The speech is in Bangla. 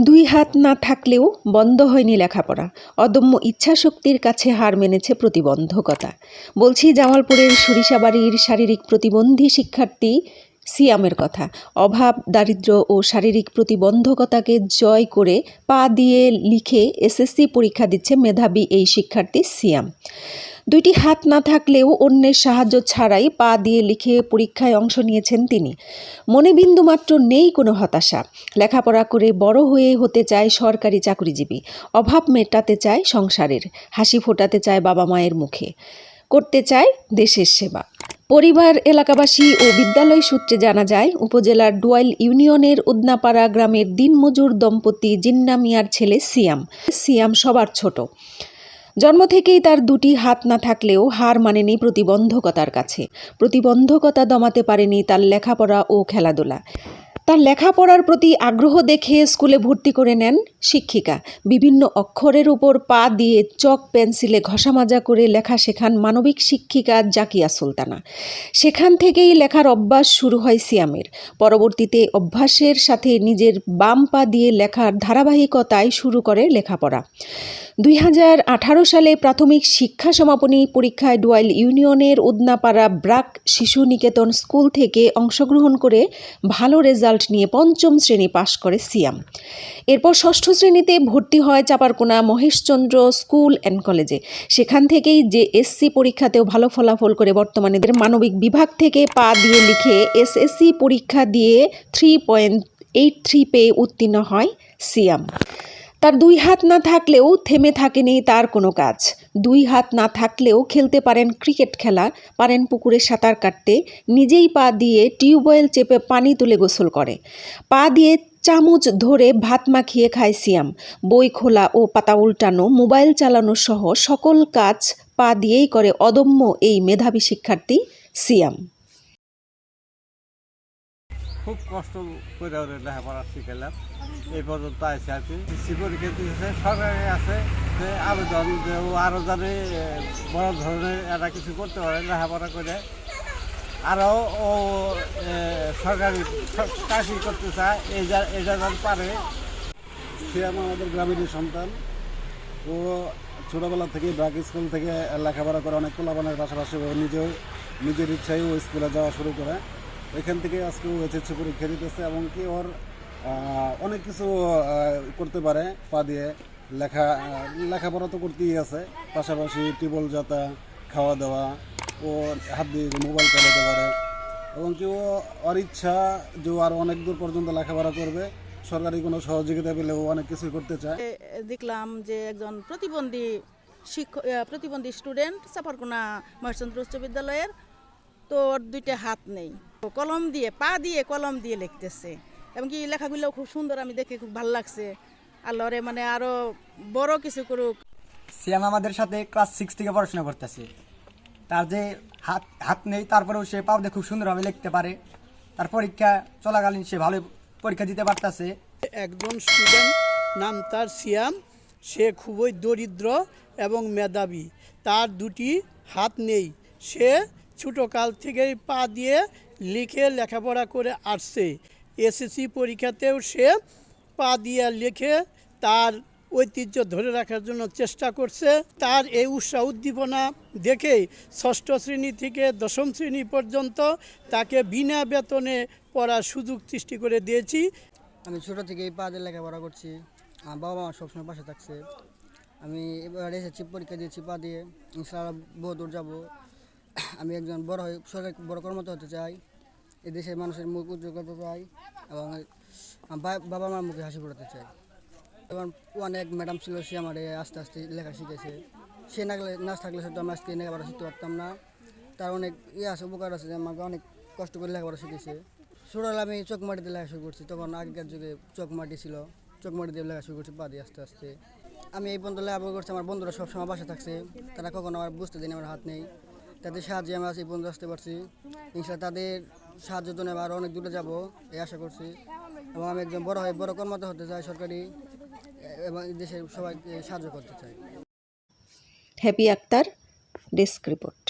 দুই হাত না থাকলেও বন্ধ হয়নি লেখাপড়া। অদম্য ইচ্ছাশক্তির কাছে হার মেনেছে প্রতিবন্ধকতা। বলছি, জামালপুরের সরিষাবাড়ির শারীরিক প্রতিবন্ধী শিক্ষার্থী সিয়ামের কথা। অভাব দারিদ্র্য ও শারীরিক প্রতিবন্ধকতাকে জয় করে পা দিয়ে লিখে এসএসসি পরীক্ষা দিচ্ছে মেধাবী এই শিক্ষার্থী সিয়াম। দুইটি হাত না থাকলেও অন্যের সাহায্য ছাড়াই পা দিয়ে লিখে পরীক্ষায় অংশ নিয়েছেন তিনি। মনে বিন্দুমাত্র নেই কোনো হতাশা। লেখাপড়া করে বড় হয়ে হতে চায় সরকারি চাকরিজীবী। অভাব মেটাতে চায় সংসারের। হাসি ফোটাতে চায় বাবা মায়ের মুখে। করতে চায় দেশের সেবা। পরিবার, এলাকাবাসী ও বিদ্যালয় সূত্রে জানা যায়, উপজেলার ডুয়াইল ইউনিয়নের উদনাপাড়া গ্রামের দিনমজুর দম্পতি জিন্না মিয়ার ছেলে সিয়াম। সিয়াম সবার ছোট। জন্ম থেকেই তার দুটি হাত না থাকলেও হার মানেনি প্রতিবন্ধকতার কাছে। প্রতিবন্ধকতা দমাতে পারেনি তার লেখাপড়া ও খেলাধুলা। তার লেখাপড়ার প্রতি আগ্রহ দেখে স্কুলে ভর্তি করে নেন শিক্ষিকা। বিভিন্ন অক্ষরের উপর পা দিয়ে চক পেন্সিলে ঘষামাজা করে লেখা শেখান মানবিক শিক্ষিকা জাকিয়া সুলতানা। সেখান থেকেই লেখার অভ্যাস শুরু হয় সিয়ামের। পরবর্তীতে অভ্যাসের সাথে নিজের বাম পা দিয়ে লেখার ধারাবাহিকতায় শুরু করে লেখাপড়া। দুই হাজার আঠারো সালে প্রাথমিক শিক্ষা সমাপনী পরীক্ষায় ডুয়াইল ইউনিয়নের উদনাপাড়া ব্রাক শিশু নিকেতন স্কুল থেকে অংশগ্রহণ করে ভালো রেজাল্ট নিয়ে পঞ্চম শ্রেণি পাশ করে সিয়াম। এরপর ষষ্ঠ শ্রেণীতে ভর্তি হয় চাপারকোনা মহেশচন্দ্র স্কুল অ্যান্ড কলেজে। সেখান থেকেই যে এসসি পরীক্ষাতেও ভালো ফলাফল করে বর্তমানে মানবিক বিভাগ থেকে পা দিয়ে লিখে এসএসসি পরীক্ষা দিয়ে থ্রি পয়েন্ট এইট থ্রি পেয়ে উত্তীর্ণ হয় সিয়াম। তার দুই হাত না থাকলেও থেমে থাকেনি তার কোনো কাজ। দুই হাত না থাকলেও খেলতে পারেন ক্রিকেট খেলা, পারেন পুকুরে সাঁতার কাটতে, নিজেই পা দিয়ে টিউবওয়েল চেপে পানি তুলে গোসল করে। পা দিয়ে চামচ ধরে ভাত মাখিয়ে খায় সিয়াম। বই খোলা ও পাতা উল্টানো, মোবাইল চালানো সহ সকল কাজ পা দিয়েই করে অদম্য এই মেধাবী শিক্ষার্থী সিয়াম। খুব কষ্ট করে ওরে লেখাপড়া শিখালাম এই পর্যন্ত আছে আর কি। কৃষি পরীক্ষা সরকারি আছে যে আবেদন যে ও আরও জানে বড় ধরনের একটা কিছু করতে পারে লেখাপড়া করে। আরও ও সরকারি চাকরি করতে চায়, এই যা এটা যেন পারে। সে আমাদের গ্রামেরই সন্তান। ও ছোটোবেলা থেকে ব্রাক স্কুল থেকে লেখাপড়া করে অনেক পোলাপানের পাশাপাশি ও নিজেও নিজের ইচ্ছায় ও স্কুলে যাওয়া শুরু করে। এখান থেকে আজকে ও এইচএসসি পরীক্ষা দিতেছে এবং কি ওর অনেক কিছু করতে পারে, পা দিয়ে। লেখা লেখাপড়া তো করতেই আছে। পাশাপাশি টিউবওয়েল যাতা, খাওয়া দাওয়া, ও হাত দিয়ে মোবাইল চালাতে পারে। এবং কি ও, ওর ইচ্ছা যে ও আরও অনেক দূর পর্যন্ত লেখাপড়া করবে। সরকারি কোনো সহযোগিতা পেলে ও অনেক কিছুই করতে চায়। দেখলাম যে একজন প্রতিবন্ধী শিক্ষক প্রতিবন্ধী স্টুডেন্ট সাফারকোনা মহেশচন্দ্র উচ্চ বিদ্যালয়ের। তো ওর দুইটা হাত নেই। কলম দিয়ে পা দিয়ে কলম দিয়ে লিখতেছে। এবং কি লেখাগুলো খুব সুন্দর আমি দেখে খুব ভালো লাগছে। আল্লাহরে মানে আরও বড় কিছু করুক। সিয়াম আমাদের সাথে ক্লাস সিক্স থেকে পড়াশোনা করতেছে। তার যে হাত হাত নেই তারপরেও সে পাউডে খুব সুন্দরভাবে লিখতে পারে। তার পরীক্ষা চলাকালীন সে ভালো পরীক্ষা দিতে পারতেছে। একজন স্টুডেন্ট নাম তার সিয়াম। সে খুবই দরিদ্র এবং মেধাবী। তার দুটি হাত নেই। সে ছোটোকাল থেকেই পা দিয়ে লিখে লেখাপড়া করে আসছে। এসএসসি পরীক্ষাতেও সে পা দিয়ে লিখে তার ঐতিহ্য ধরে রাখার জন্য চেষ্টা করছে। তার এই উৎসাহ উদ্দীপনা দেখেই ষষ্ঠ শ্রেণি থেকে দশম শ্রেণি পর্যন্ত তাকে বিনা বেতনে পড়ার সুযোগ সৃষ্টি করে দিয়েছি। আমি ছোটো থেকেই পা দিয়ে লেখাপড়া করছি। আমার বাবা মা সবসময় পাশে থাকছে। আমি এবার এসেছি, পরীক্ষা দিয়েছি পা দিয়ে। ইনশাআল্লাহ বহু দূর যাব। আমি একজন বড় হয়ে, সরকারি বড় কর্মত হতে চাই এই দেশের মানুষের মুখ উজ্জ্বল করতে চাই এবং বাবা মার মুখে হাসি ফোটাতে চাই। এবং অনেক ম্যাডাম ছিল, সে আমার আস্তে আস্তে লেখা শিখেছে সে না গেলে না থাকলে হয়তো আমি আজকে লেখাপড়া শিখতে পারতাম না। তার অনেক ইয়ে আছে, উপকার আছে, যে আমাকে অনেক কষ্ট করে লেখাপড়া শিখেছে ছোটোবেলা আমি চকমাটিতে লেখা শুরু করছি, তখন আগেকার যুগে চকমাটি ছিল চকমাটি দিয়ে লেখা শুরু করছি পা দিয়ে আস্তে আস্তে। আমি এই পর্যন্ত লেখাপড়া করছি, আমার বন্ধুরা সবসময় বাসা থাকছে, তারা কখনো আমার বুঝতে দিন আমার হাত নেই। তাদের সাহায্যে আমরা এই পর্যন্ত আসতে পারছি। ইনশাল্লাহ তাদের সাহায্য জন্য আমরা অনেক দূরে যাব, এই আশা করছি। এবং আমি একজন বড় হয়ে বড় কর্মত হতে চাই সরকারি, এবং দেশের সবাইকে সাহায্য করতে চাই। Happy Akter, desk report.